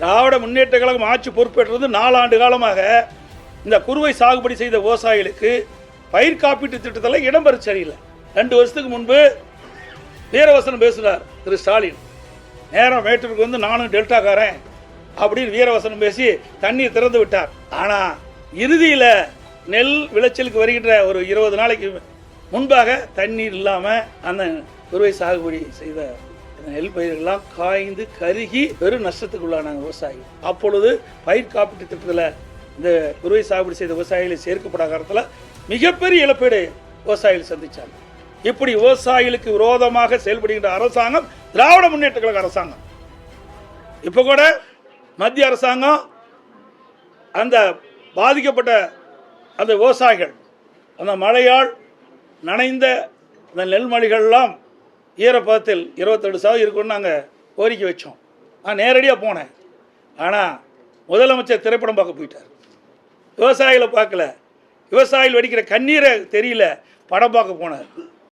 திராவிட முன்னேற்ற கழகம் ஆட்சி பொறுப்பேற்றது நாலாண்டு காலமாக இந்த குறுவை சாகுபடி செய்த விவசாயிகளுக்கு பயிர் காப்பீட்டு திட்டத்தில் இடம்பெற சரியில்லை. ரெண்டு வருஷத்துக்கு முன்பு வீரவசனம் பேசுகிறார் திரு ஸ்டாலின். நேரம் மேட்டூருக்கு வந்து நானும் டெல்டாக்காரன் அப்படின்னு வீரவசனம் பேசி தண்ணீர் திறந்து விட்டார். ஆனால் இறுதியில் நெல் விளைச்சலுக்கு வருகின்ற ஒரு இருபது நாளைக்கு முன்பாக தண்ணீர் இல்லாமல் அந்த குறுவை சாகுபடி செய்த நெல் பயிர்கள்லாம் காய்ந்து கருகி பெரும் நஷ்டத்துக்குள்ளானாங்க விவசாயி. அப்பொழுது பயிர் காப்பீட்டு திட்டத்தில் இந்த குருவை சாகுபடி செய்த விவசாயிகளை சேர்க்கப்படாத காலத்தில் மிகப்பெரிய இழப்பீடு விவசாயிகள் சந்தித்தாங்க இப்படி விவசாயிகளுக்கு விரோதமாக செயல்படுகின்ற அரசாங்கம் திராவிட முன்னேற்ற கழக அரசாங்கம். இப்போ கூட மத்திய அரசாங்கம் அந்த பாதிக்கப்பட்ட அந்த விவசாயிகள் அந்த மழையால் நனைந்த அந்த நெல்மணிகள்லாம் ஈரப்பதத்தில் இருபத்தெட்டு சதவீதம் இருக்குன்னு நாங்கள் கோரிக்கை வச்சோம். நான் நேரடியாக போனேன். ஆனால் முதலமைச்சர் திரைப்படம் பார்க்க போயிட்டார். விவசாயிகளை பார்க்கல. விவசாயிகள் வடிக்கிற கண்ணீரை தெரியல. படம் பார்க்க போனார்.